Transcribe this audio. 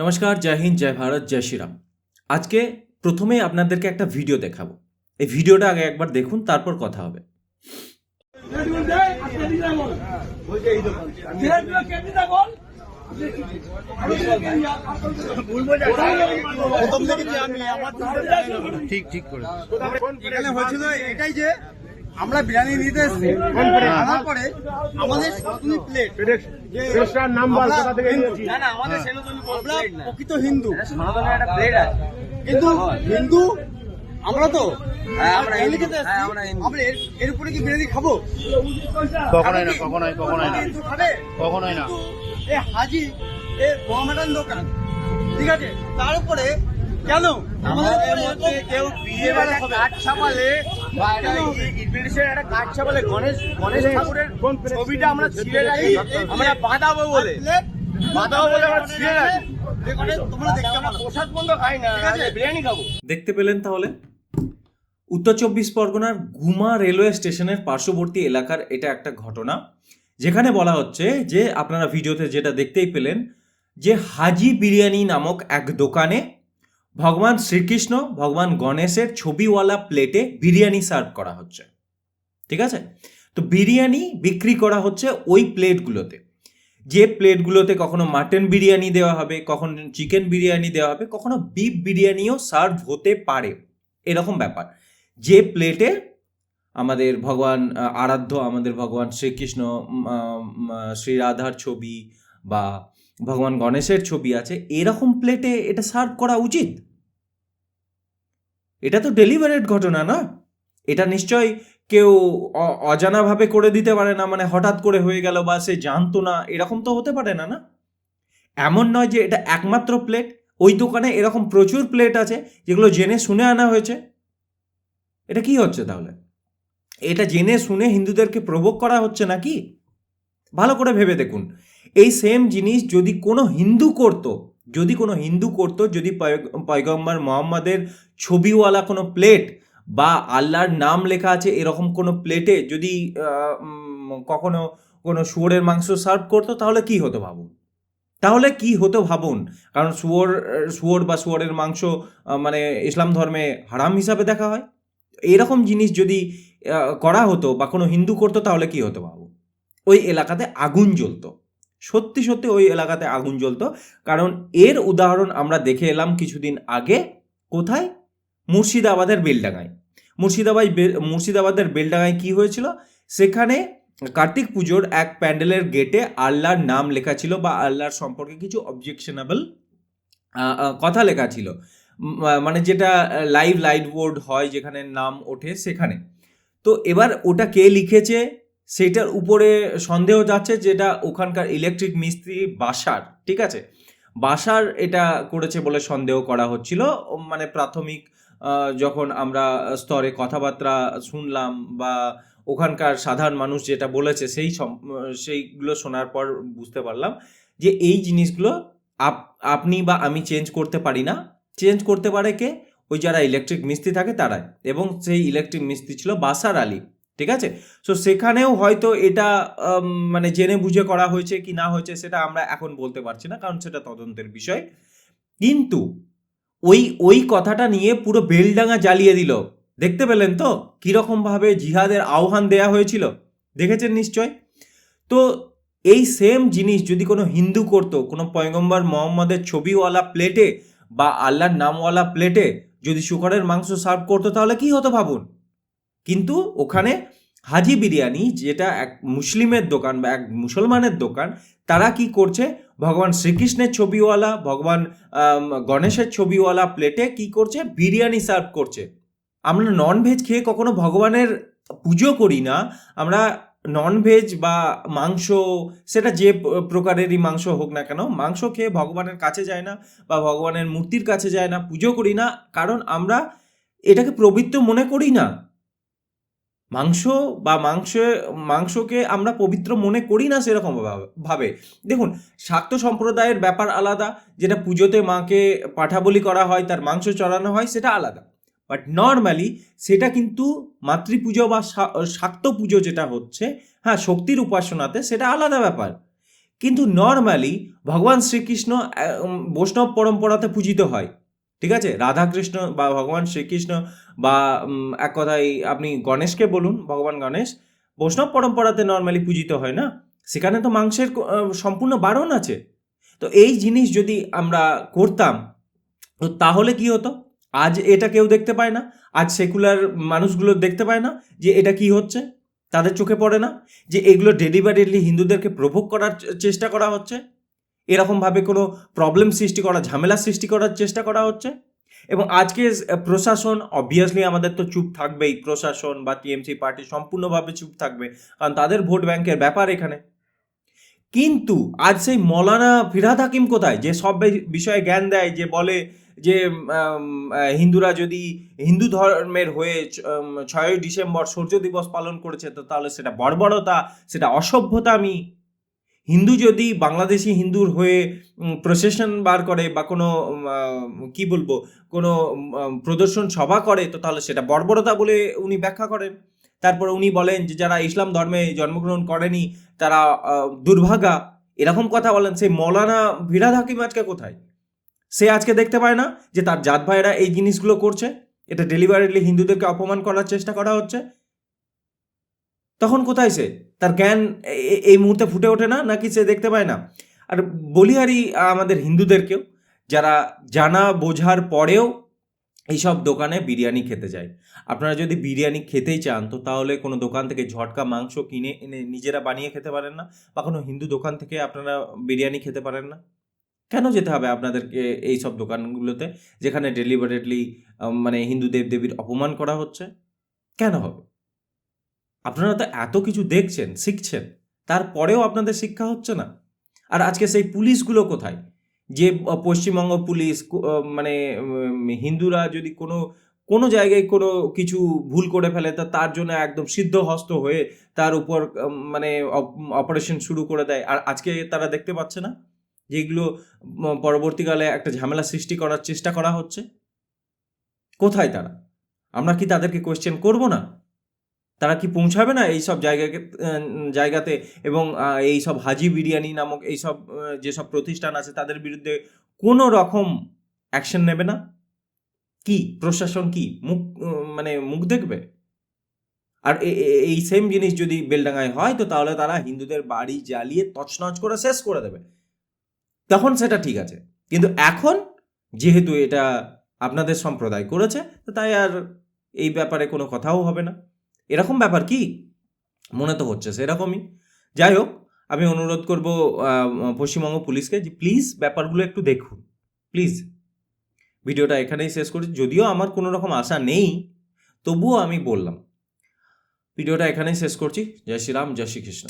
নমস্কার জয় হিন্দ জয় ভারত জয় শ্রীরাম। আজকে প্রথমে আপনাদেরকে একটা ভিডিও দেখাবো। এই ভিডিওটা আগে একবার দেখুন তারপর কথা হবে। ঠিক ঠিক করে এখানে হয়েছিল এটাই যে আমরা বিরিয়ানি নিতে এসেছি। আনার পরে আমাদের সনাতনী প্লেট আমরা প্রকৃত হিন্দু। একটা কিন্তু হিন্দু আমরা তো আমরা হিন্দু। খেতে এর- উপরে কি বিরিয়ানি খাব? কখনোই না কখনোই কখনোই না। কখনোই না। এ হাজি এ মহামেডান দোকান। ঠিক আছে? তার উপরে কেন? আমাদের মধ্যে কেউ বিয়ে বেলা কাঠ ছাপালে বা একটা ইনভিটেশন একটা কাঠ ছাপালে গণেশ গণেশ ঠাকুরের ছবিটা আমরা ছিঁড়ে রাখি। আমরা বাঁধাবো বলে। বাঁধাবো বলে আমরা ছিঁড়ে রাখি। দেখতে আমরা প্রসাদ বন্ধ খাই না ঠিক আছে? বিরিয়ানি খাব। দেখতে পেলেন তাহলে? উত্তর চব্বিশ পরগনার ঘুমা রেলওয়ে স্টেশনের পার্শ্ববর্তী এলাকার এটা একটা ঘটনা যেখানে বলা হচ্ছে যে আপনারা ভিডিওতে যেটা দেখতেই পেলেন যে হাজি বিরিয়ানি নামক এক দোকানে ভগবান শ্রীকৃষ্ণ, ভগবান গণেশের ছবিওয়ালা প্লেটে বিরিয়ানি সার্ভ করা হচ্ছে। ঠিক আছে? তো বিরিয়ানি বিক্রি করা হচ্ছে ওই প্লেটগুলোতে যে প্লেটগুলোতে কখনো মাটন বিরিয়ানি দেওয়া হবে, কখনো চিকেন বিরিয়ানি দেওয়া হবে, কখনো বিফ বিরিয়ানিও সার্ভ হতে পারে। এরকম ব্যাপার। যে প্লেটে আমাদের ভগবান, আরাধ্য আমাদের ভগবান শ্রীকৃষ্ণ শ্রী রাধার ছবি বা ভগবান গণেশের ছবি আছে, এরকম প্লেটে এটা সার্ভ করা উচিত? এটা তো ডেলিভারেট ঘটনা না? এটা নিশ্চয় কেউ অজানাভাবে করে দিতে পারে না মানে হঠাৎ করে হয়ে গেল বা সে জানতো না, এরকম তো হতে পারে না না? এমন নয় যে এটা একমাত্র প্লেট ওই দোকানে এরকম প্রচুর প্লেট আছে, যেগুলো জেনে শুনে আনা হয়েছে। এটা কি হচ্ছে তাহলে? এটা জেনে শুনে হিন্দুদেরকে প্রভোগ করা হচ্ছে নাকি? ভালো করে ভেবে দেখুন। এই সেম জিনিস যদি কোনো হিন্দু করতো, যদি কোনো হিন্দু করতো, যদি পয়- পয়গম্বর মোহাম্মদের ছবিওয়ালা কোনো প্লেট বা আল্লাহর নাম লেখা আছে এরকম কোনো প্লেটে যদি কখনো কোনো শুয়োরের মাংস সার্ভ করতো, তাহলে কি হতো ভাবুন? তাহলে কি হতো ভাবুন? কারণ শুয়োর শুয়োর বা শুয়োরের মাংস মানে ইসলাম ধর্মে হারাম হিসাবে দেখা হয়। এরকম জিনিস যদি করা হতো বা কোনো হিন্দু করতো, তাহলে কি হতো ভাবুন? ওই এলাকাতে আগুন জ্বলতো। সত্যি সত্যি ওই এলাকাতে আগুন জ্বলতো। কারণ এর উদাহরণ আমরা দেখে এলাম কিছুদিন আগে, কোথায়? মুর্শিদাবাদের বেলডাঙায় মুর্শিদাবাদ মুর্শিদাবাদের বেলডাঙায় কি হয়েছিল? সেখানে কার্তিক পুজোর এক প্যান্ডেলের গেটে আল্লাহর নাম লেখা ছিল বা আল্লাহর সম্পর্কে কিছু অবজেকশনেবল কথা লেখা ছিল। মানে যেটা লাইভ লাইট বোর্ড হয় যেখানে নাম ওঠে সেখানে। তো এবার ওটা কে লিখেছে? সেটার উপরে সন্দেহ যাচ্ছে যেটা ওখানকার ইলেকট্রিক মিস্ত্রি বাসার, ঠিক আছে? বাসার এটা করেছে বলে সন্দেহ করা হচ্ছিল। মানে প্রাথমিক যখন আমরা স্তরে কথাবার্তা শুনলাম বা ওখানকার সাধারণ মানুষ যেটা বলেছে সেই সেইগুলো শোনার পর বুঝতে পারলাম যে এই জিনিসগুলো আপ- আপনি বা আমি চেঞ্জ করতে পারি না। চেঞ্জ করতে পারে কে? ওই যারা ইলেকট্রিক মিস্ত্রি থাকে তারাই। এবং সেই ইলেকট্রিক মিস্ত্রি ছিল বাসার আলী। ঠিক আছে? সো সেখানেও হয়তো এটা মানে জেনে বুঝে করা হয়েছে কি না হয়েছে সেটা আমরা এখন বলতে পারছি না, কারণ সেটা তদন্তের বিষয়। কিন্তু ওই ওই কথাটা নিয়ে পুরো বেলডাঙা জ্বালিয়ে দিল। দেখতে পেলেন তো? কীরকমভাবে জিহাদের আহ্বান দেয়া হয়েছিল? দেখেছেন নিশ্চয়? তো এই সেম জিনিস যদি কোনো হিন্দু করতো, কোনো পয়গম্বর মোহাম্মদের ছবিওয়ালা প্লেটে বা আল্লাহর নামওয়ালা প্লেটে যদি শুকরের মাংস সার্ভ করতো, তাহলে কি হতো ভাবুন? কিন্তু ওখানে হাজি বিরিয়ানি, যেটা এক মুসলিমের দোকান বা এক মুসলমানের দোকান, তারা কি করছে? ভগবান শ্রীকৃষ্ণের ছবিওয়ালা, ভগবান গণেশের ছবিওয়ালা প্লেটে কি করছে? বিরিয়ানি সার্ভ করছে। আমরা নন ভেজ খেয়ে কখনো ভগবানের পুজো করি না। আমরা নন ভেজ বা মাংস, সেটা যে প্রকারেরই মাংস হোক না কেন, মাংস খেয়ে ভগবানের কাছে যায় না বা ভগবানের মূর্তির কাছে যায় না, পুজো করি না। কারণ আমরা এটাকে পবিত্র মনে করি না। মাংস বা মাংস, মাংসকে আমরা পবিত্র মনে করি না সেরকম ভাবে- দেখুন শাক্ত সম্প্রদায়ের ব্যাপার আলাদা, যেটা পুজোতে মাকে পাঠাবলি করা হয়, তার মাংস চড়ানো হয়, সেটা আলাদা। বাট নর্মালি সেটা কিন্তু মাতৃপুজো বা শাক্ত পুজো যেটা হচ্ছে হ্যাঁ শক্তির উপাসনাতে সেটা আলাদা ব্যাপার। কিন্তু নর্মালি ভগবান শ্রীকৃষ্ণ বৈষ্ণব পরম্পরাতে পূজিত হয়। ঠিক আছে? রাধাকৃষ্ণ বা ভগবান শ্রীকৃষ্ণ বা এক কথায় আপনি গণেশকে বলুন, ভগবান গণেশ, বৈষ্ণব পরম্পরাতে নর্মালি পূজিত হয় না? সেখানে তো মাংসের সম্পূর্ণ বারণ আছে। তো এই জিনিস যদি আমরা করতাম, তো তাহলে কি হতো? আজ এটা কেউ দেখতে পায় না, আজ সেকুলার মানুষগুলো দেখতে পায় না যে এটা কি হচ্ছে? তাদের চোখে পড়ে না? যে এগুলো ডেলিভারিলি হিন্দুদেরকে প্রভোগ করার চেষ্টা করা হচ্ছে? এরকমভাবে কোনো প্রবলেম সৃষ্টি করা, ঝামেলা সৃষ্টি করার চেষ্টা করা হচ্ছে? এবং আজকে প্রশাসন অবভিয়াসলি আমাদের তো চুপ থাকবেই, প্রশাসন বা টিএমসি পার্টি সম্পূর্ণভাবে চুপ থাকবে, কারণ তাদের ভোট ব্যাংকের ব্যাপার এখানে। কিন্তু আজ সেই মৌলানা ফিরাদ হাকিম কোথায়? যে সব বিষয়ে জ্ঞান দেয়, যে বলে যে হিন্দুরা যদি হিন্দু ধর্মের হয়ে ছয়ই ডিসেম্বর সূর্য দিবস পালন করেছে, তো তাহলে সেটা বর্বরতা, সেটা অসভ্যতামি হিন্দু যদি বাংলাদেশি হিন্দুর হয়ে প্রসেশন বার করে বা কোনো কি বলব, কোনো প্রদর্শন সভা করে, তো তাহলে সেটা বর্বরতা বলে উনি ব্যাখ্যা করেন। তারপরে উনি বলেন যে যারা ইসলাম ধর্মে জন্মগ্রহণ করেনি, তারা দুর্ভাগা। এরকম কথা বলেন, সেই মৌলানা ভিরাদ হাকিম আজকে কোথায়? সে আজকে দেখতে পায় না যে তার জাত ভাইরা এই জিনিসগুলো করছে। এটা ডেলিভারিলি হিন্দুদেরকে অপমান করার চেষ্টা করা হচ্ছে। তখন কোথায় সে? তার জ্ঞান এই মুহূর্তে ফুটে ওঠে না? নাকি সে দেখতে পায় না? আর বলিহারি আমাদের হিন্দুদেরকেও যারা জানা বোঝার পরেও এইসব দোকানে বিরিয়ানি খেতে যায়। আপনারা যদি বিরিয়ানি খেতেই চান, তো তাহলে কোনো দোকান থেকে ঝটকা মাংস কিনে এনে নিজেরা বানিয়ে খেতে পারেন না? বা কোনো হিন্দু দোকান থেকে আপনারা বিরিয়ানি খেতে পারেন না? কেন যেতে হবে আপনাদেরকে এই সব দোকানগুলোতে, যেখানে ডেলিভারেটলি মানে হিন্দু দেবদেবীর অপমান করা হচ্ছে? কেন হবে? আপনারা তো এত কিছু দেখছেন, শিখছেন, তারপরেও আপনাদের শিক্ষা হচ্ছে না। আর আজকে সেই পুলিশগুলো কোথায়? যে পশ্চিমবঙ্গ পুলিশ মানে হিন্দুরা যদি কোনো কোনো জায়গায় কোনো কিছু ভুল করে ফেলে, তা তার জন্য একদম সিদ্ধ হস্ত হয়ে তার উপর মানে অপারেশন শুরু করে দেয়। আর আজকে তারা দেখতে পাচ্ছে না যেগুলো পরবর্তীকালে একটা ঝামেলা সৃষ্টি করার চেষ্টা করা হচ্ছে? কোথায় তারা? আমরা কি তাদেরকে কোয়েশ্চেন করব না? তারা কি পৌঁছাবে না এই সব জায়গাকে জায়গাতে? এবং এই সব হাজি বিরিয়ানি নামক এই সব যেসব প্রতিষ্ঠান আছে, তাদের বিরুদ্ধে কোনো রকম অ্যাকশন নেবে না? কি? প্রশাসন কি? মুখ মানে মুখ দেখবে? আর এই সেম জিনিস যদি বেলডাঙ্গায় হয়, তো তাহলে তারা হিন্দুদের বাড়ি জ্বালিয়ে তছনছ করে শেষ করে দেবে। তখন সেটা ঠিক আছে। কিন্তু এখন, যেহেতু এটা আপনাদের সম্প্রদায় করেছে, তো তাই আর এই ব্যাপারে কোনো কথাও হবে না। এরকম ব্যাপার কি? মনে তো হচ্ছে সেরকমই। যাই হোক আমি অনুরোধ করব পশ্চিমবঙ্গ পুলিশকে যে প্লিজ ব্যাপারগুলো একটু দেখুন। প্লিজ ভিডিওটা এখানেই শেষ করছি। যদিও আমার কোনো রকম আশা নেই, তবুও আমি বললাম। ভিডিওটা এখানেই শেষ করছি। জয় শ্রীরাম, জয় শ্রীকৃষ্ণ।